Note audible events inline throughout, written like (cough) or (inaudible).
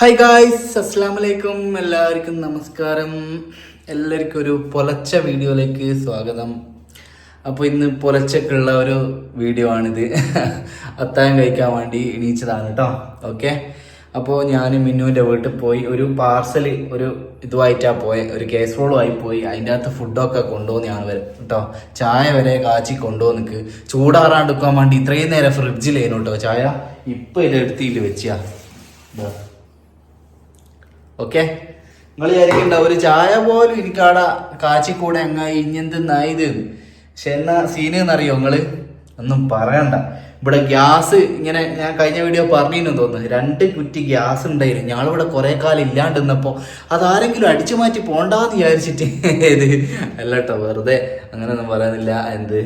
Hi guys അസ്സാം വലൈക്കും എല്ലാവർക്കും നമസ്കാരം. എല്ലാവർക്കും ഒരു പൊലച്ച വീഡിയോയിലേക്ക് സ്വാഗതം. അപ്പോൾ ഇന്ന് പൊലച്ചക്കുള്ള ഒരു വീഡിയോ ആണിത്. അത്താഴം കഴിക്കാൻ വേണ്ടി എണീച്ചതാണ് കേട്ടോ. ഓക്കെ അപ്പോൾ ഞാൻ മിന്നുവിന്റെ വീട്ടിൽ പോയി ഒരു പാർസൽ ഒരു ഇതുമായിട്ടാണ് പോയത് ഒരു കേസ് റോളുമായി പോയി. അതിന്റെ അകത്ത് ഫുഡൊക്കെ കൊണ്ടുപോകുന്ന ഞാൻ വരെ കേട്ടോ. ചായ വരെ കാച്ചി കൊണ്ടുപോകുന്നിക്ക് ചൂടാറാണ്ടിരിക്കാൻ വേണ്ടി ഇത്രയും നേരം ഫ്രിഡ്ജിലേനു കേട്ടോ. ചായ ഇപ്പം ഇതെടുത്തിട്ട് വെച്ചാ ഓക്കെ? നിങ്ങൾ വിചാരിക്കണ്ട ഒരു ചായ പോലും എനിക്കവിടെ കാച്ചിക്കൂടെ അങ്ങ ഇഞ്ഞെന്തെന്നായത് പക്ഷെ എന്നാ സീന് എന്നറിയോ നിങ്ങൾ? ഒന്നും പറയണ്ട. ഇവിടെ ഗ്യാസ് ഇങ്ങനെ ഞാൻ കഴിഞ്ഞ വീഡിയോ പറഞ്ഞിരുന്നു തോന്നുന്നു. രണ്ട് കുറ്റി ഗ്യാസ് ഉണ്ടായിരുന്നു. ഞങ്ങളിവിടെ കുറെ കാലം ഇല്ലാണ്ടിരുന്നപ്പോ അതാരെങ്കിലും അടിച്ചു മാറ്റി പോണ്ടാന്ന് വിചാരിച്ചിട്ട് ഇത്. അല്ല കേട്ടോ വെറുതെ അങ്ങനെയൊന്നും പറയാനില്ല. എന്ത്?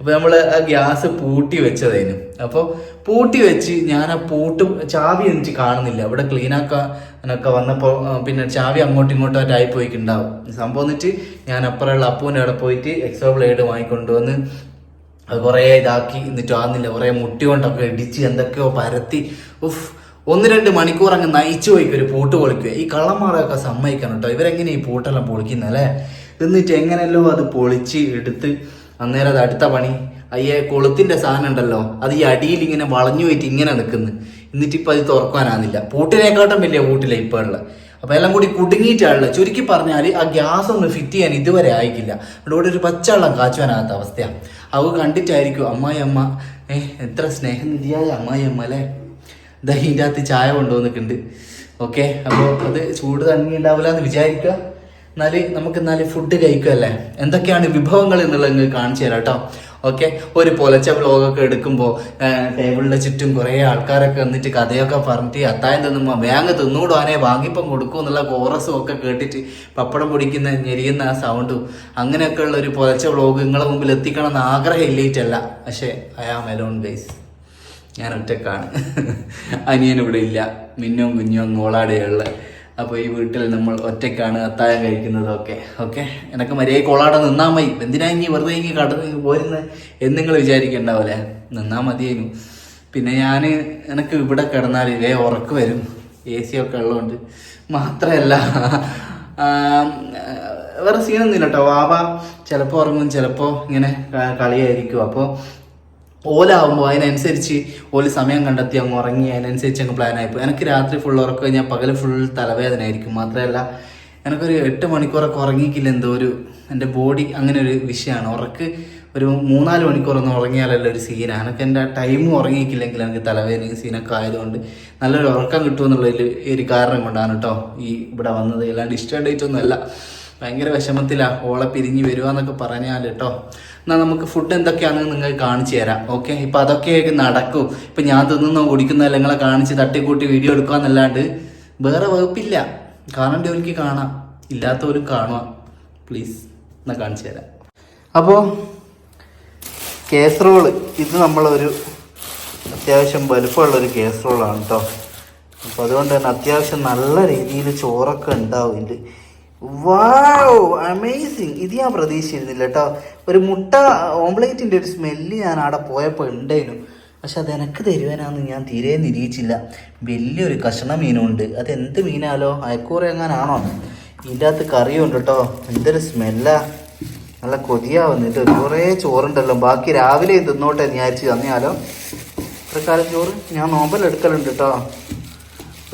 അപ്പൊ നമ്മൾ ആ ഗ്യാസ് പൂട്ടി വെച്ചതേനു. അപ്പോൾ പൂട്ടി വെച്ച് ഞാൻ ആ പൂട്ട് ചാവി എനിക്ക് കാണുന്നില്ല. അവിടെ ക്ലീൻ ആക്കാനൊക്കെ വന്നപ്പോൾ പിന്നെ ചാവി അങ്ങോട്ടും ഇങ്ങോട്ടും ആയി പോയിക്കുണ്ടാവും. സംഭവം എന്നിട്ട് ഞാൻ അപ്പുറമുള്ള അപ്പൂന്റെ അവിടെ പോയിട്ട് എക്സോ ബ്ലേഡ് വാങ്ങിക്കൊണ്ടുവന്ന് അത് കുറേ ഇതാക്കി എന്നിട്ട് ആകുന്നില്ല കുറേ മുട്ടി കൊണ്ടൊക്കെ ഇടിച്ച് എന്തൊക്കെയോ പരത്തി ഉഫ് ഒന്ന് രണ്ട് മണിക്കൂർ അങ്ങ് നയിച്ചു പോയിക്കും ഒരു പൂട്ട് പൊളിക്കുക ഈ കള്ളന്മാരൊക്കെ സമ്മതിക്കണം കേട്ടോ ഇവരെങ്ങനെ ഈ പൂട്ടെല്ലാം പൊളിക്കുന്നല്ലേ എന്നിട്ട് എങ്ങനെയല്ലോ അത് പൊളിച്ച് എടുത്ത് അന്നേരം അത് അടുത്ത പണി. അയ്യേ കൊളുത്തിന്റെ സാധനം ഉണ്ടല്ലോ. അത് ഈ അടിയിൽ ഇങ്ങനെ വളഞ്ഞു പോയിട്ട് ഇങ്ങനെ നിൽക്കുന്നു. എന്നിട്ട് ഇപ്പം അത് തുറക്കാനാകുന്നില്ല പൂട്ടിനേക്കാട്ടും വലിയ പൂട്ടില്ല ഇപ്പോൾ ഉള്ള അപ്പം എല്ലാം കൂടി കുടുങ്ങിയിട്ടാണല്ലോ ചുരുക്കി പറഞ്ഞാൽ ആ ഗ്യാസ് ഒന്ന് ഫിറ്റ് ചെയ്യാൻ ഇതുവരെ ആയിക്കില്ല ഇവിടെ ഒരു പച്ചവെള്ളം കാച്ചുവാനാകാത്ത അവസ്ഥയാണ് അവ കണ്ടിട്ടായിരിക്കും അമ്മായി അമ്മ ഏഹ് എത്ര സ്നേഹം നിധിയായ അമ്മായി അമ്മ അല്ലേ? ദഹിന്റെ അകത്ത് ചായ കൊണ്ടുവന്നിട്ടുണ്ട്. ഓക്കെ അപ്പോൾ അത് ചൂട് തണ്ണി ഉണ്ടാവില്ല എന്ന് വിചാരിക്കുക. എന്നാൽ നമുക്ക് എന്നാൽ ഫുഡ് കഴിക്കുമല്ലേ എന്തൊക്കെയാണ് വിഭവങ്ങൾ എന്നുള്ളത് നിങ്ങൾക്ക് കാണിച്ചു തരാം കേട്ടോ. ഓക്കെ ഒരു പൊലച്ച വ്ലോഗൊക്കെ എടുക്കുമ്പോൾ ടേബിളിന്റെ ചുറ്റും കുറേ ആൾക്കാരൊക്കെ വന്നിട്ട് കഥയൊക്കെ പറഞ്ഞിട്ട് അത്തായം തിന്നുമ്പോൾ വേങ്ങ തിന്നുകൂടാനെ വാങ്ങിപ്പം കൊടുക്കും എന്നുള്ള കോറസും ഒക്കെ കേട്ടിട്ട് പപ്പടം പൊടിക്കുന്ന ഞെരിയുന്ന ആ സൗണ്ടും അങ്ങനെയൊക്കെ ഉള്ള ഒരു പൊലച്ച വ്ളോഗ് നിങ്ങളെ മുമ്പിൽ എത്തിക്കണം എന്ന് ആഗ്രഹം ഇല്ലേറ്റല്ല പക്ഷേ ഐ ആം എലോൺ ഗൈസ് ഞാൻ ഒറ്റക്കാണ്. (laughs) അനിയൻ ഇവിടെ ഇല്ല. മിന്നും കുഞ്ഞും അങ്ങോളാടെയുള്ള അപ്പോൾ ഈ വീട്ടിൽ നമ്മൾ ഒറ്റയ്ക്കാണ് അത്താഴം കഴിക്കുന്നതൊക്കെ. ഓക്കെ? എനക്ക് മര്യാദ കൊളാടെ നിന്നാ മതി. എന്തിനാ ഇനി വെറുതെ ഇനി കടന്ന് പോരുന്നത് എന്ന് നിങ്ങൾ വിചാരിക്കണ്ടാവല്ലേ നിന്നാ മതിയായിരുന്നു പിന്നെ ഞാൻ എനിക്ക് ഇവിടെ കിടന്നാൽ ഇതേ ഉറക്ക് വരും. എ സി ഒക്കെ ഉള്ളതുകൊണ്ട് മാത്രമല്ല വേറെ സീനൊന്നുമില്ല കേട്ടോ വാവ ചിലപ്പോൾ ഉറങ്ങും ചിലപ്പോൾ ഇങ്ങനെ കളിയായിരിക്കും. അപ്പോൾ ഓലാവുമ്പോൾ അതിനനുസരിച്ച് ഓൽ സമയം കണ്ടെത്തി അങ്ങ് ഉറങ്ങി അതിനനുസരിച്ച് അങ്ങ് പ്ലാൻ ആയിപ്പോൾ എനിക്ക് രാത്രി ഫുൾ ഉറക്കം കഴിഞ്ഞാൽ പകൽ ഫുൾ തലവേദന ആയിരിക്കും മാത്രമല്ല എനിക്കൊരു എട്ട് മണിക്കൂറൊക്കെ ഉറങ്ങിക്കില്ല എന്തോ ഒരു എന്റെ ബോഡി അങ്ങനെ ഒരു വിഷയമാണ് ഉറക്ക് ഒരു മൂന്നാൽ മണിക്കൂറൊന്നും ഉറങ്ങിയാലല്ല ഒരു സീനാണ് എനിക്ക് എന്റെ ടൈം ഉറങ്ങിക്കില്ലെങ്കിൽ എനിക്ക് തലവേദനയും സീനൊക്കെ ആയതുകൊണ്ട് നല്ലൊരു ഉറക്കം കിട്ടുമെന്നുള്ളതിൽ ഒരു കാരണം കൊണ്ടാണ് കേട്ടോ ഈ ഇവിടെ വന്നത്. അല്ലാണ്ട് ഒന്നും അല്ല ഭയങ്കര വിഷമത്തിലാണ് ഓളെ പിരിഞ്ഞ് വരുവാന്നൊക്കെ പറഞ്ഞാൽ കേട്ടോ എന്നാൽ നമുക്ക് ഫുഡ് എന്തൊക്കെയാണെന്ന് നിങ്ങൾക്ക് കാണിച്ചു തരാം. ഓക്കെ ഇപ്പം അതൊക്കെ നടക്കും. ഇപ്പം ഞാൻ തിന്നുന്നോ കുടിക്കുന്നോ നിങ്ങളെ കാണിച്ച് തട്ടിക്കൂട്ടി വീഡിയോ എടുക്കുക എന്നല്ലാണ്ട് വേറെ വകുപ്പില്ല. കാണേണ്ട ജോലിക്ക് കാണാം. ഇല്ലാത്തവരും കാണുക പ്ലീസ് എന്നാൽ കാണിച്ചു തരാം. അപ്പോൾ കേസറോൾ ഇത് നമ്മളൊരു അത്യാവശ്യം വലുപ്പമുള്ളൊരു കേസറോളാണ് കേട്ടോ അപ്പോൾ അതുകൊണ്ട് തന്നെ അത്യാവശ്യം നല്ല രീതിയിൽ ചോറൊക്കെ ഉണ്ടാവും ഇതിൽ വാവ് അമേസിങ് ഇത് ഞാൻ പ്രതീക്ഷിച്ചിരുന്നില്ല കേട്ടോ. ഒരു മുട്ട ഓംലേറ്റിന്റെ ഒരു സ്മെല്ല് ഞാൻ അവിടെ പോയപ്പോൾ ഉണ്ടായിരുന്നു പക്ഷെ അത് എനിക്ക് തരുവാനാന്ന് ഞാൻ തീരെ നിരീക്ഷിച്ചില്ല. വലിയൊരു കഷണ മീനുണ്ട്. അത് എന്ത് മീനാലോ? അയക്കൂറ എങ്ങാനാണോ ഇതിന്റെ അകത്ത് കറിയുണ്ട് കേട്ടോ. എന്തൊരു സ്മെല്ലാ നല്ല കൊതിയാവുന്നുണ്ട് കുറേ ചോറുണ്ടല്ലോ. ബാക്കി രാവിലെ തിന്നോട്ടെ വിചാരിച്ച് തന്നെയാലോ ഇത്ര കാലം ചോറ് ഞാൻ നോമ്പലെടുക്കലുണ്ട് കേട്ടോ.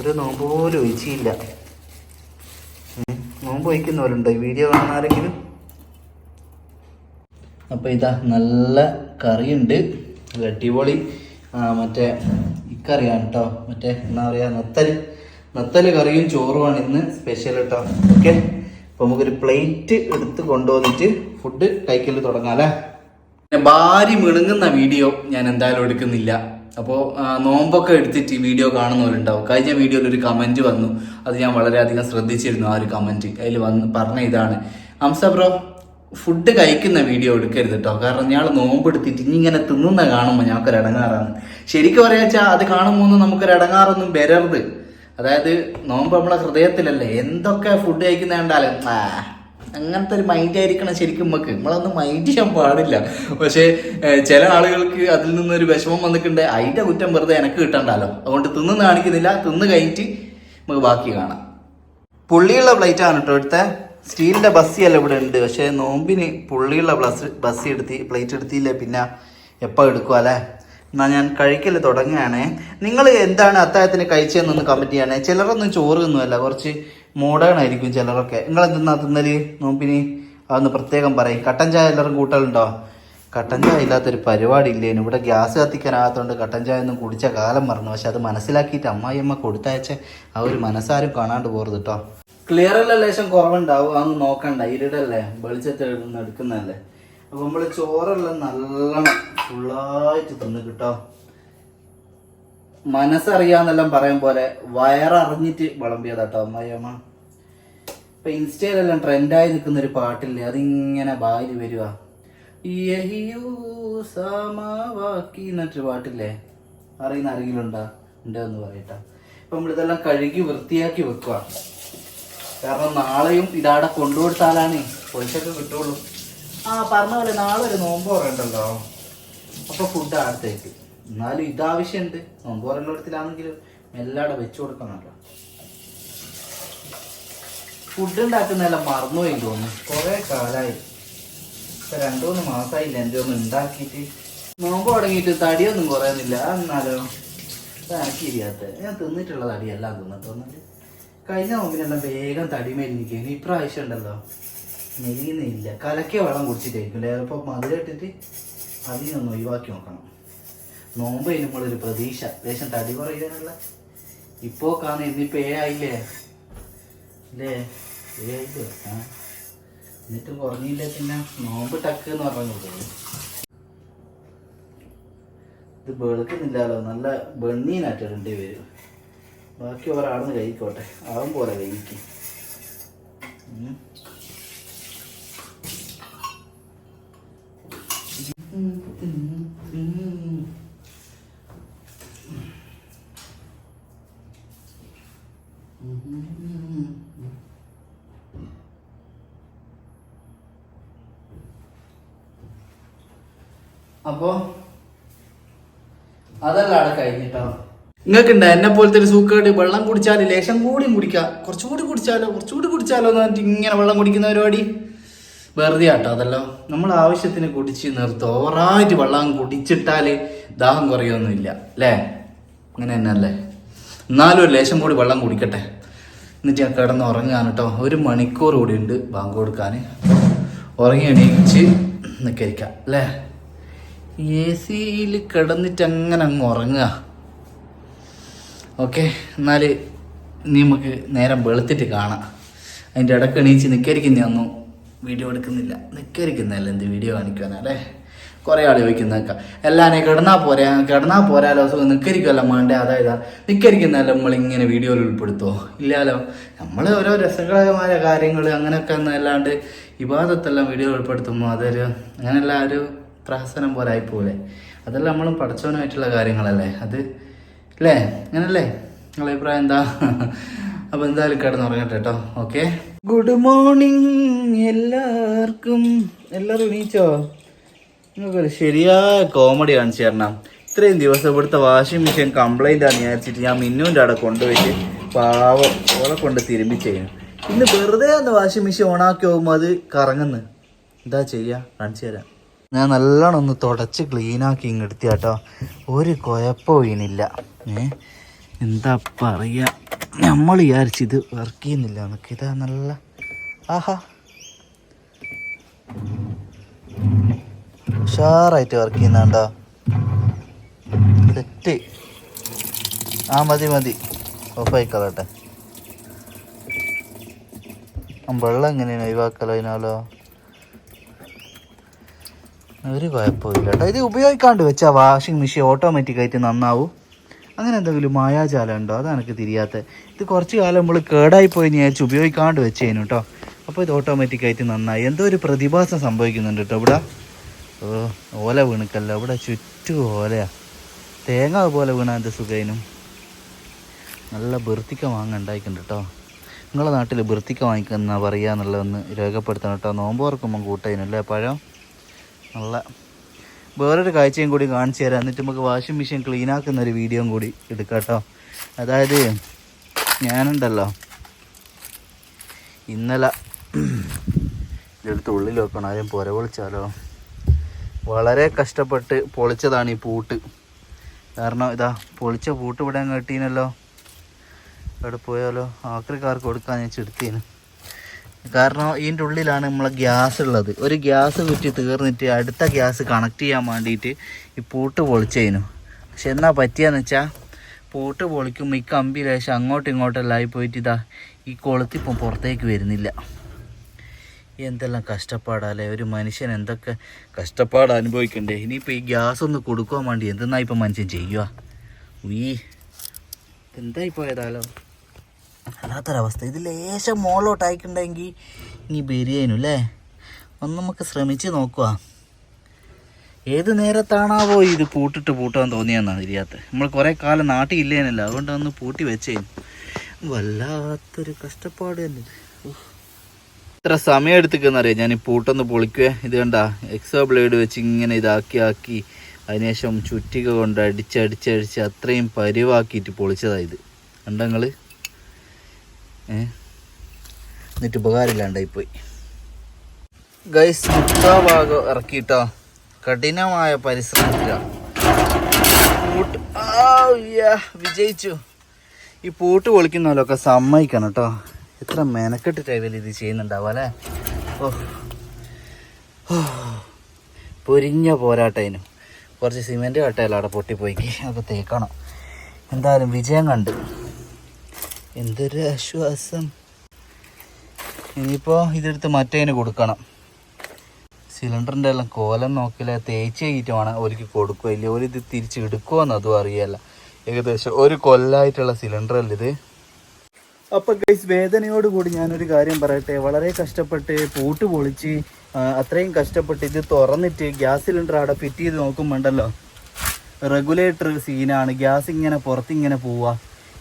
ഒരു നോമ്പ് പോലും ഒഴിച്ചില്ല. ഈ വീഡിയോ കാണുന്ന ആരെങ്കിലും? അപ്പോൾ ഇതാ നല്ല കറിയുണ്ട്. അടിപൊളി. മറ്റേ ഇക്കറിയാണ് കേട്ടോ മറ്റേ എന്താ പറയുക നത്തൽ നത്തൽ കറിയും ചോറുമാണ് ഇന്ന് സ്പെഷ്യൽ കേട്ടോ ഓക്കെ? അപ്പോൾ നമുക്കൊരു പ്ലേറ്റ് എടുത്ത് കൊണ്ടുവന്നിട്ട് ഫുഡ് കഴിക്കൽ തുടങ്ങാം അല്ലേ? ഭാര്യ മിണുങ്ങുന്ന വീഡിയോ ഞാൻ എന്തായാലും എടുക്കുന്നില്ല. അപ്പോൾ നോമ്പൊക്കെ എടുത്തിട്ട് ഈ വീഡിയോ കാണുന്നവരുണ്ടാവും. കഴിഞ്ഞ വീഡിയോയിൽ ഒരു കമന്റ് വന്നു. അത് ഞാൻ വളരെയധികം ശ്രദ്ധിച്ചിരുന്നു ആ ഒരു കമന്റ് അതിൽ വന്ന് പറഞ്ഞ ഇതാണ്. ഹംസ ബ്രോ ഫുഡ് കഴിക്കുന്ന വീഡിയോ എടുക്കരുത് കേട്ടോ കാരണം ഞങ്ങൾ നോമ്പ് എടുത്തിട്ട് ഇനി ഇങ്ങനെ തിന്നുന്ന കാണുമ്പോൾ ഞങ്ങൾക്കൊരു ഇടങ്ങാറാണ്. ശരിക്കും പറയാ വെച്ചാൽ അത് കാണുമ്പോൾ നമുക്കൊരു ഇടങ്ങാറൊന്നും വരരുത്. അതായത് നോമ്പ് നമ്മളെ ഹൃദയത്തിലല്ലേ എന്തൊക്കെ ഫുഡ് കഴിക്കുന്ന കണ്ടാലും അങ്ങനത്തെ ഒരു മൈൻഡ് ആയിരിക്കണം ശരിക്കും നമുക്ക് നമ്മളൊന്നും മൈൻഡ് ചെയ്യാൻ പാടില്ല. പക്ഷേ ചില ആളുകൾക്ക് അതിൽ നിന്നൊരു വിഷമം വന്നിട്ടുണ്ട്. അതിന്റെ കുറ്റം വെറുതെ എനിക്ക് കിട്ടണ്ടല്ലോ അതുകൊണ്ട് തിന്നു കാണിക്കുന്നില്ല. തിന്ന് കഴിഞ്ഞിട്ട് നമുക്ക് ബാക്കി കാണാം. പുള്ളിയുള്ള പ്ലേറ്റ് ആണ് കേട്ടോ ഇവിടുത്തെ. സ്റ്റീലിന്റെ ബസ് ബസ്സിയല്ല ഇവിടെ ഉണ്ട്. പക്ഷേ നോമ്പിന് പുള്ളിയുള്ള ബ്ലസ് ബസ് എടുത്തി പ്ലേറ്റ് എടുത്തില്ലേ. പിന്നെ എപ്പോൾ എടുക്കുക അല്ലേ? എന്നാൽ ഞാൻ കഴിക്കൽ തുടങ്ങുകയാണ്. നിങ്ങൾ എന്താണ് അത്താഴത്തിന് കഴിച്ചതെന്നൊന്ന് കമന്റ് ചെയ്യണേ. ചിലരൊന്നും ചോറ് തിന്നുമല്ല കുറച്ച് മോഡേൺ ആയിരിക്കും ചിലരൊക്കെ. നിങ്ങൾ എന്തെന്നാ തിന്നൽ? നോമ്പിനി. അതൊന്ന് പ്രത്യേകം പറയും. കട്ടൻ ചായ എല്ലാവരും കൂട്ടലുണ്ടോ കട്ടൻ ചായ ഇല്ലാത്തൊരു പരിപാടി ഇല്ലേനു ഇവിടെ ഗ്യാസ് കത്തിക്കാനാകാത്തതുകൊണ്ട് കട്ടൻ ചായ ഒന്നും കുടിച്ച കാലം മറന്നു. പക്ഷെ അത് മനസ്സിലാക്കിയിട്ട് അമ്മായിയമ്മ കൊടുത്തയച്ച ആ ഒരു മനസ്സാരും കാണാണ്ട് പോരുത് കേട്ടോ ക്ലിയർ അല്ല? ലേശം കുറവുണ്ടാവും. അങ്ങ് നോക്കണ്ട. ഇരുടല്ലേ? വെളിച്ചത്തിൽ നിന്ന് എടുക്കുന്നതല്ലേ? അപ്പൊ നമ്മൾ ചോറെല്ലാം നല്ലോണം ഫുള്ളായിട്ട് തിന്ന് കിട്ടോ മനസ്സറിയാന്നെല്ലാം പറയും പോലെ വയററിഞ്ഞിട്ട് വിളമ്പിയതാട്ടോ അമ്മായിയമ്മ. ഇപ്പൊ ഇൻസ്റ്റയിലെല്ലാം ട്രെൻഡായി നിൽക്കുന്ന ഒരു പാട്ടില്ലേ അതിങ്ങനെ ബായിൽ വരിക പാട്ടില്ലേ അറിയുന്ന ആരെങ്കിലും ഉണ്ടോ ഉണ്ടെന്ന് പറയട്ടാ. ഇപ്പൊ നമ്മളിതെല്ലാം കഴുകി വൃത്തിയാക്കി വെക്കുക കാരണം നാളെയും ഇതാടെ കൊണ്ടുകൊടുത്താലാണ് പൊളിച്ചൊക്കെ കിട്ടുള്ളൂ. ആ പറഞ്ഞ പോലെ നാളെ ഒരു നോമ്പ് പറയണ്ടല്ലോ അപ്പൊ ഫുഡ് അടുത്തേക്ക്. എന്നാലും ഇതാവശ്യമുണ്ട്. നോമ്പ് പറയുന്നിടത്തിലാണെങ്കിലും എല്ലാടെ വെച്ചു കൊടുക്കണമല്ലോ ഫുഡ് ഉണ്ടാക്കുന്നതെല്ലാം മറന്നുപോയി തോന്നുന്നു. കുറേ കാലായി. ഇപ്പൊ രണ്ടു മൂന്ന് മാസമായില്ല എന്റെ ഒന്ന് ഉണ്ടാക്കിയിട്ട്. നോമ്പ് തുടങ്ങിയിട്ട് തടിയൊന്നും കുറയുന്നില്ല. എന്നാലോ. ഇരിയാത്ത. ഞാൻ തിന്നിട്ടുള്ള തടിയല്ല തിന്നിട്ടൊന്നില്ല കഴിഞ്ഞ നോമ്പിനെല്ലാം വേഗം തടിമേലിരിക്കും ഇനി ഇപ്രാവശ്യം ഉണ്ടല്ലോ. മെലിയുന്നില്ല. കലക്കിയ വെള്ളം കുടിച്ചിട്ടായിരിക്കും ചിലപ്പോൾ മധുരട്ടിട്ട് അതിനൊന്ന് ഒഴിവാക്കി നോക്കണം. നോമ്പ് ഒരു പ്രതീക്ഷ. ലേശം തടി കുറയാനുള്ള. ഇപ്പോ കാണുന്ന ഇന്നിപ്പോ ആയില്ലേ? അല്ലേ ഏ ആയില്ലേ? ആ. എന്നിട്ടും കുറഞ്ഞില്ല പിന്നെ? നോമ്പ് ടക്ക് എന്ന് പറഞ്ഞു ഇത് വെളുക്കുന്നില്ലല്ലോ. നല്ല ബണ്ണീനായിട്ടുണ്ട് വരും. ബാക്കി ഒരാളെന്ന് കഴിക്കോട്ടെ. ആവും പോലെ കഴിക്കും. ഉം. അപ്പോ അതല്ല അവിടെ കഴിഞ്ഞിട്ടോ? നിങ്ങൾക്ക് ഉണ്ടോ എന്നെ പോലത്തെ ഒരു സൂക്കേട് വെള്ളം കുടിച്ചാൽ ലേശം കൂടിയും കുടിക്കാം. കുറച്ചുകൂടി കുടിച്ചാലോ കുറച്ചുകൂടി കുടിച്ചാലോ എന്ന് പറഞ്ഞിട്ട് ഇങ്ങനെ വെള്ളം കുടിക്കുന്ന പരിപാടി? വെറുതെ ആട്ടോ അതല്ലോ. നമ്മൾ ആവശ്യത്തിന് കുടിച്ച് നിർത്തും. ഓവറായിട്ട് വെള്ളം കുടിച്ചിട്ടാൽ ദാഹം കുറയൊന്നുമില്ല അല്ലേ? അങ്ങനെ തന്നെ അല്ലേ എന്നാലും ഒരു ലേശം കൂടി വെള്ളം കുടിക്കട്ടെ. എന്നിട്ട് ഞാൻ കിടന്ന് ഉറങ്ങാൻ കേട്ടോ ഒരു മണിക്കൂർ കൂടി ഉണ്ട് ബാങ്ക് കൊടുക്കാൻ ഉറങ്ങി എണീച്ച് നിൽക്കരിക്കാം അല്ലേ? എ സിയിൽ കിടന്നിട്ട് അങ്ങനെ അങ്ങ് ഉറങ്ങുക. ഓക്കെ എന്നാൽ നീ നമുക്ക് നേരം വെളുത്തിട്ട് കാണാം. അതിന്റെ ഇടയ്ക്ക് എണീച്ച് നിൽക്കരിക്കുന്ന ഒന്നും വീഡിയോ എടുക്കുന്നില്ല. നിൽക്കരിക്കുന്നതല്ല എന്ത് വീഡിയോ കാണിക്കാനല്ലേ കുറേ ആൾ ചോദിക്കുന്നേക്കാം എല്ലാവരും കിടന്നാൽ പോരാ കിടന്നാൽ പോരാലോ സുഖം നിൽക്കരിക്കുമല്ലോ മാണ്ടേ അതായത്. നിൽക്കരിക്കുന്നതല്ല നമ്മളിങ്ങനെ വീഡിയോയിൽ ഉൾപ്പെടുത്തുമോ ഇല്ലാലോ? നമ്മൾ ഓരോ രസകരമായ കാര്യങ്ങൾ അങ്ങനെയൊക്കെ എന്നല്ലാണ്ട് വിവാദത്തെല്ലാം വീഡിയോ ഉൾപ്പെടുത്തുമ്പോൾ അതൊരു അങ്ങനെയുള്ള ഒരു പ്രഹസനം പോലെ ആയിപ്പോലെ അതെല്ലാം നമ്മളും പഠിച്ചവനായിട്ടുള്ള കാര്യങ്ങളല്ലേ? അത് അല്ലേ? അങ്ങനല്ലേ? നിങ്ങളെ അഭിപ്രായം എന്താ? അപ്പം എന്തായാലും കിടന്നുറങ്ങട്ടെ കേട്ടോ. ഓക്കെ? ഗുഡ് മോർണിംഗ് എല്ലാവർക്കും. എല്ലാവരും എണീച്ചോ? നിങ്ങൾക്കൊരു ശരിയായ കോമഡി കാണിച്ചു തരണം. ഇത്രയും ദിവസം ഇവിടുത്തെ വാഷിംഗ് മെഷീൻ കംപ്ലൈന്റ് ആണ് വിചാരിച്ചിട്ട് ഞാൻ മിന്നുവിന്റെ അവിടെ കൊണ്ടുപോയിട്ട് പാവം ഓളെ കൊണ്ട് തിരുമ്പി ചെയ്യണം. ഇന്ന് വെറുതെ ഒന്ന് വാഷിംഗ് മെഷീൻ ഓണാക്കി പോകുമ്പോൾ അത് കറങ്ങുന്നു. എന്താ ചെയ്യുക കാണിച്ചു തരാം. ഞാൻ നല്ലോണം ഒന്ന് തുടച്ച് ക്ലീനാക്കി ഇങ്ങെടുത്തി കേട്ടോ ഒരു കുഴപ്പവും വീണില്ല ഏ? എന്താ പറയുക നമ്മൾ വിചാരിച്ചിത് വർക്ക് ചെയ്യുന്നില്ല നമുക്ക് ഇതാ നല്ല ആഹാ. ഉഷാറായിട്ട് വർക്ക് ചെയ്യുന്നുണ്ടോ? സെറ്റ് ആ മതി മതി. ഓഫായിക്കളട്ടെ വെള്ളം എങ്ങനെയാണ് ഒഴിവാക്കലോ അതിനാലോ? ഒരു കുഴപ്പമില്ല കേട്ടോ ഇത് ഉപയോഗിക്കാണ്ട് വെച്ചാൽ വാഷിംഗ് മെഷീൻ ഓട്ടോമാറ്റിക് ആയിട്ട് നന്നാവും. അങ്ങനെ എന്തെങ്കിലും മായാജാലം ഉണ്ടോ? അതാണ് എനിക്ക് തിരിയാത്ത. ഇത് കുറച്ച് കാലം നമ്മൾ കേടായി പോയി വിചാരിച്ച് ഉപയോഗിക്കാണ്ട് വെച്ചേനു കേട്ടോ അപ്പോൾ ഇത് ഓട്ടോമാറ്റിക്കായിട്ട് നന്നായി. എന്തോ ഒരു പ്രതിഭാസം സംഭവിക്കുന്നുണ്ട് കേട്ടോ ഇവിടെ. ഓല വീണക്കല്ല. ഇവിടെ ചുറ്റും ഓലയാ. തേങ്ങ പോലെ വീണ എന്ത് നല്ല ബൃത്തിക്ക വാങ്ങ ഉണ്ടായിട്ടുണ്ട് കേട്ടോ നിങ്ങളെ നാട്ടിൽ ബൃത്തിക്ക വാങ്ങിക്കുന്ന പറയുക എന്നുള്ളതൊന്ന് രേഖപ്പെടുത്തണം കേട്ടോ നോമ്പ് തുറക്കുമ്പം കൂട്ടതിനല്ലേ പഴം? നല്ല. വേറൊരു കാഴ്ചയും കൂടി കാണിച്ചു തരാം. എന്നിട്ട് നമുക്ക് വാഷിംഗ് മെഷീൻ ക്ലീൻ ആക്കുന്ന ഒരു വീഡിയോയും കൂടി എടുക്കാം കേട്ടോ അതായത് ഞാനുണ്ടല്ലോ. ഇന്നലെ (clears throat) ഇതെടുത്ത് ഉള്ളിൽ വെക്കണം. ആരും പുര പൊളിച്ചാലോ വളരെ കഷ്ടപ്പെട്ട് പൊളിച്ചതാണ് ഈ പൂട്ട്. കാരണം ഇതാ പൊളിച്ച പൂട്ട് ഇവിടെ അങ്ങ് കെട്ടീനല്ലോ. അവിടെ പോയാലോ? ആക്രിക്കാർക്ക് കൊടുക്കാൻ ഞാൻ ചെടുത്തീന്. കാരണം ഇതിന്റെ ഉള്ളിലാണ് നമ്മളെ ഗ്യാസ് ഉള്ളത്. ഒരു ഗ്യാസ് കുറ്റി തീർന്നിട്ട് അടുത്ത ഗ്യാസ് കണക്ട് ചെയ്യാൻ വേണ്ടിയിട്ട് ഈ പൂട്ട് പൊളിച്ചതിനു പക്ഷെ എന്നാ പറ്റിയെന്ന് വെച്ചാൽ പൂട്ട് പൊളിക്കുമ്പോൾ ഈ കമ്പി ലേശം അങ്ങോട്ടും ഇങ്ങോട്ടെല്ലാം ആയി പോയിട്ട് ഇതാ ഈ കൊളുത്തിപ്പം പുറത്തേക്ക് വരുന്നില്ല. എന്തെല്ലാം കഷ്ടപ്പാടാല്ലേ? ഒരു മനുഷ്യൻ എന്തൊക്കെ കഷ്ടപ്പാട് അനുഭവിക്കണ്ടേ? ഇനിയിപ്പോൾ ഈ ഗ്യാസ് ഒന്ന് കൊടുക്കാൻ വേണ്ടി എന്തെന്നാ ഇപ്പം മനുഷ്യൻ ചെയ്യുക ഈ എന്തായി പോയതാലോ? അല്ലാത്തൊരവസ്ഥ ഇത് ലേശം മുകളിലോട്ടായിക്കുണ്ടെങ്കിൽ ഇനി ബിരിയാനും അല്ലേ? ഒന്ന് നമുക്ക് ശ്രമിച്ച് നോക്കുക ഏത് നേരത്താണാവോ ഇത് പൂട്ടിട്ട് പൂട്ടാൻ തോന്നിയെന്നാണ് ഇരിയാത്ത നമ്മൾ കുറേ കാലം നാട്ടിൽ ഇല്ലേനല്ലോ അതുകൊണ്ട് ഒന്ന് പൂട്ടി വെച്ചേനു. വല്ലാത്തൊരു കഷ്ടപ്പാട് തന്നെ. എത്ര സമയം എടുത്തിക്കുന്നറിയാം ഞാൻ ഈ പൂട്ടൊന്ന് പൊളിക്കുക ഇത് കണ്ട എക്സോ ബ്ലേഡ് വെച്ച് ഇങ്ങനെ ഇതാക്കി ആക്കി അതിനുശേഷം ചുറ്റിക കൊണ്ട് അടിച്ചടിച്ചടിച്ച് അത്രയും പരിവാക്കിയിട്ട് പൊളിച്ചതാണ് ഇത്. കണ്ട ഏ? എന്നിട്ട് ഉപകാരമില്ലാണ്ടായി പോയി ഗൈസ് മുക്കാ ഭാഗം ഇറക്കിയിട്ടോ. കഠിനമായ പരിശ്രമത്തിലാണ് വിജയിച്ചു. ഈ പൂട്ട് പൊളിക്കുന്നവരൊക്കെ സമ്മതിക്കണം കേട്ടോ. എത്ര മെനക്കെട്ട് ഇവർ ഇത് ചെയ്യുന്നുണ്ടാവും അല്ലേ? ഓ. പൊരിഞ്ഞ പോരാട്ടതിനു കുറച്ച് സിമെന്റ് കട്ടയല്ല അവിടെ പൊട്ടിപ്പോയിക്ക്. അപ്പോൾ തേക്കണം. എന്തായാലും വിജയം കണ്ട്. എന്തൊരു ആശ്വാസം. ഇനിയിപ്പോൾ ഇതെടുത്ത് മറ്റേതിന് കൊടുക്കണം. സിലിണ്ടറിന്റെ എല്ലാം കോലം നോക്കില്ല. തേച്ച് കഴിഞ്ഞിട്ട് വേണം ഒരിക്കൽ കൊടുക്കുക ഇല്ല ഒരിത് തിരിച്ച് എടുക്കുമോ എന്നതും അറിയല്ല. ഏകദേശം ഒരു കൊല്ലായിട്ടുള്ള സിലിണ്ടർ അല്ല ഇത്? അപ്പൊ ഗൈസ് വേദനയോട് കൂടി ഞാനൊരു കാര്യം പറയട്ടെ. വളരെ കഷ്ടപ്പെട്ട് പൂട്ട് പൊളിച്ച് അത്രയും കഷ്ടപ്പെട്ട് ഇത് തുറന്നിട്ട് ഗ്യാസ് സിലിണ്ടർ അവിടെ ഫിറ്റ് ചെയ്ത് നോക്കുമ്പോണ്ടല്ലോ. റെഗുലേറ്റർ സീനാണ്. ഗ്യാസ് ഇങ്ങനെ പുറത്തിങ്ങനെ പോവാ.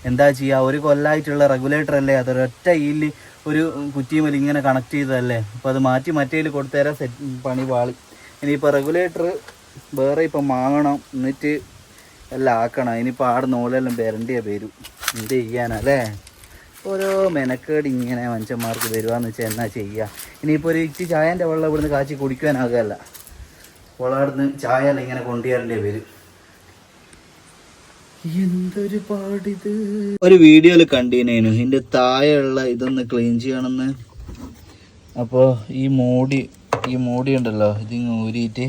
എന്താ ചെയ്യുക ഒരു കൊല്ലായിട്ടുള്ള റെഗുലേറ്റർ അല്ലേ? അതൊരൊറ്റ ഈൽ ഒരു കുറ്റിയുമല്ല ഇങ്ങനെ കണക്ട് ചെയ്തതല്ലേ? അപ്പോൾ അത് മാറ്റി മറ്റേതിൽ കൊടുത്തേരാ സെറ്റ് പണി പാളി. ഇനിയിപ്പോൾ റെഗുലേറ്റർ വേറെ ഇപ്പം വാങ്ങണം എന്നിട്ട് എല്ലാം ആക്കണം. ഇനിയിപ്പോൾ ആട് നോളെല്ലാം വരണ്ടിയ വരും എന്ത് ചെയ്യാനല്ലേ ഓരോ മെനക്കേട് ഇങ്ങനെ മനുഷ്യന്മാർക്ക് വരുവാന്ന് വെച്ചാൽ എന്നാ ചെയ്യുക ഇനിയിപ്പോൾ ഒരു ഇച്ചി ചായന്റെ വെള്ളം ഇവിടുന്ന് കാച്ചി കുടിക്കാനാകല്ല വളർന്ന് ചായ ഇങ്ങനെ കൊണ്ടുവരേണ്ടി വരും. എന്തൊരു പാടിത്? ഒരു വീഡിയോയിൽ കണ്ടീനേനു. ഇതിന്റെ താഴെയുള്ള ഇതൊന്ന് ക്ലീൻ ചെയ്യണമെന്ന്. അപ്പോ ഈ മൂടി ഈ മൂടി ഉണ്ടല്ലോ ഇതിങ്ങ് ഊരിയിട്ട്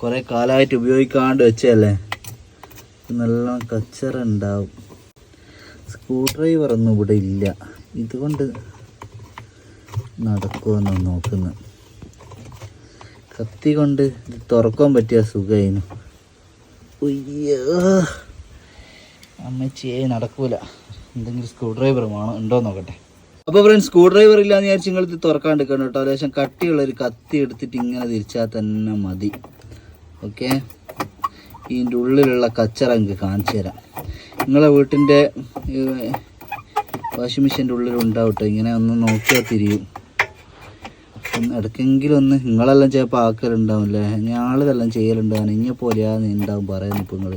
കുറേ കാലമായിട്ട് ഉപയോഗിക്കാണ്ട് വെച്ചല്ലേ നല്ല കച്ചറ ഉണ്ടാവും. സ്ക്രൂ ഡ്രൈവർ ഒന്നും ഇവിടെ ഇല്ല. ഇതുകൊണ്ട് നടക്കുമെന്ന് നോക്കുന്നു. കത്തി കൊണ്ട് ഇത് തുറക്കാൻ പറ്റിയ സുഖമായിരുന്നു ഉയ്യോ. അമ്മച്ചിയെ നടക്കൂല. എന്തെങ്കിലും സ്ക്രൂ ഡ്രൈവർ വേണോ? ഉണ്ടോ നോക്കട്ടെ. അപ്പോൾ ഫ്രണ്ട്സ് സ്ക്രൂ ഡ്രൈവർ ഇല്ലാന്ന് വിചാരിച്ച് നിങ്ങൾ ഇത് തുറക്കാണ്ട് കേട്ടോ. ലേശം കട്ടിയുള്ളൊരു കത്തി എടുത്തിട്ട് ഇങ്ങനെ തിരിച്ചാൽ തന്നെ മതി. ഓക്കെ ഇതിന്റെ ഉള്ളിലുള്ള കച്ചറ എനിക്ക് കാണിച്ചു തരാം. നിങ്ങളെ വീട്ടിന്റെ വാഷിംഗ് മെഷീന്റെ ഉള്ളിൽ ഉണ്ടാവട്ടെ. ഇങ്ങനെ ഒന്ന് നോക്കിയാൽ തിരിയും. ഇടയ്ക്കെങ്കിലും ഒന്ന് നിങ്ങളെല്ലാം ചിലപ്പോൾ ആക്കലുണ്ടാവില്ലേ? ഞാളിതെല്ലാം ചെയ്യലുണ്ടാവും ഇങ്ങനെ പോലെയാന്ന് ഉണ്ടാവും പറയുന്നു ഇപ്പം നിങ്ങൾ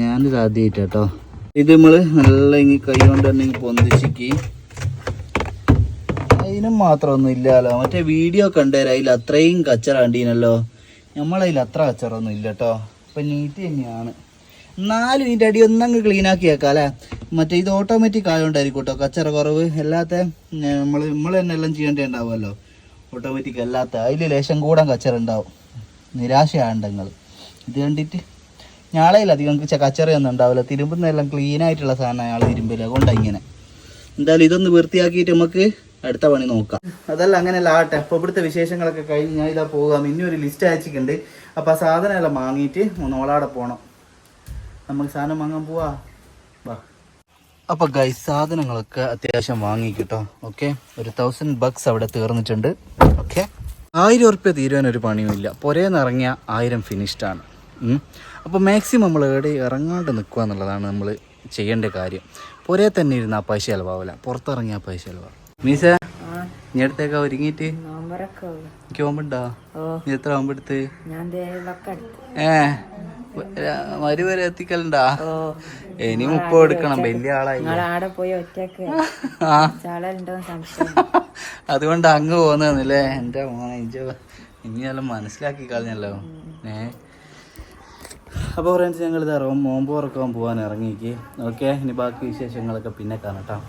ഞാനിത് ആദ്യമായിട്ട് കേട്ടോ ഇത് നമ്മൾ നല്ല ഇങ്ങി കൈ കൊണ്ട് തന്നെ പൊന്തിച്ചിക്ക്. അതിനും മാത്രമൊന്നും ഇല്ലല്ലോ മറ്റേ വീഡിയോ കണ്ടുതരാം അതിൽ അത്രയും കച്ചറ കണ്ടീനല്ലോ. നമ്മളതിൽ അത്ര കച്ചറൊന്നും ഇല്ല കേട്ടോ അപ്പം നീറ്റ് തന്നെയാണ്. എന്നാലും ഇതിന്റെ അടി ഒന്നങ്ങ് ക്ലീൻ ആക്കി വെക്കാം അല്ലേ? മറ്റേ ഇത് ഓട്ടോമാറ്റിക് ആയതുകൊണ്ടായിരിക്കും കേട്ടോ കച്ചറ കുറവ് അല്ലാത്ത നമ്മൾ നമ്മൾ തന്നെ എല്ലാം ചെയ്യേണ്ടി ഉണ്ടാവുമല്ലോ ഓട്ടോമാറ്റിക് അല്ലാത്ത അതിൽ ലേശം കൂടാൻ കച്ചറ ഉണ്ടാവും നിരാശയാണ് നിങ്ങൾ. ഇത് കണ്ടിട്ട് ഞാളയിൽ അധികം കച്ചറയൊന്നും ഉണ്ടാവില്ല. തിരുമ്പുന്നെല്ലാം ക്ലീൻ ആയിട്ടുള്ള സാധനം അയാൾ തിരുമ്പില്ല അതുകൊണ്ടാണ് ഇങ്ങനെ. എന്തായാലും ഇതൊന്ന് വൃത്തിയാക്കിയിട്ട് നമുക്ക് അടുത്ത പണി നോക്കാം. അതല്ല അങ്ങനെയല്ല ആട്ടെ. അപ്പോൾ ഇവിടുത്തെ വിശേഷങ്ങളൊക്കെ കഴിഞ്ഞ് ഞാൻ ഇതാ പോകാം. ഇനി ഒരു ലിസ്റ്റ് അയച്ചിട്ടുണ്ട്. അപ്പോൾ ആ സാധനം എല്ലാം വാങ്ങിയിട്ട് ഒന്നോളാടെ പോകണം നമുക്ക് സാധനം വാങ്ങാൻ പോവാ. വാ. അപ്പോൾ ഗൈ സാധനങ്ങളൊക്കെ അത്യാവശ്യം വാങ്ങിക്കിട്ടോ. ഓക്കെ ഒരു തൗസൻഡ് ബക്സ് അവിടെ തീർന്നിട്ടുണ്ട്. ഓക്കെ ആയിരം ഉറുപ്പ്യ തീരുവാൻ ഒരു പണിയുമില്ല പുരേന്ന് ഇറങ്ങിയ ആയിരം ഫിനിഷ്ഡാണ് അപ്പോൾ മാക്സിമം നമ്മൾ എവിടെ ഇറങ്ങാണ്ട് നിൽക്കുക എന്നുള്ളതാണ് നമ്മൾ ചെയ്യേണ്ട കാര്യം. പുരേ തന്നെ ഇരുന്ന് പൈസ ചിലവാവില്ല പുറത്തിറങ്ങിയ പൈസ ചിലവാകും മീസ നീ അടുത്തേക്കാ ഒരുങ്ങിട്ട് എനിക്ക് പോകുമ്പോണ്ടാ ഓ. നീ എത്ര ഓമ്പെടുത്ത് ഏ മരു വരെ എത്തിക്കലുണ്ടാ? ഇനി മുപ്പ എടുക്കണം വലിയ ആളായി. (laughs) അതുകൊണ്ട് അങ്ങ് പോന്നല്ലേ എന്റെ മോനെ ഇനി നല്ല മനസ്സിലാക്കി കളഞ്ഞല്ലോ. ഏ. അപ്പോൾ ഫ്രണ്ട്സ് ഞങ്ങൾ ഇത് റോം മോമ്പ് ഉറക്കാൻ പോകാൻ ഇറങ്ങിക്ക് ഓക്കെ ഇനി ബാക്കി വിശേഷങ്ങളൊക്കെ പിന്നെ കാണാം ബൈ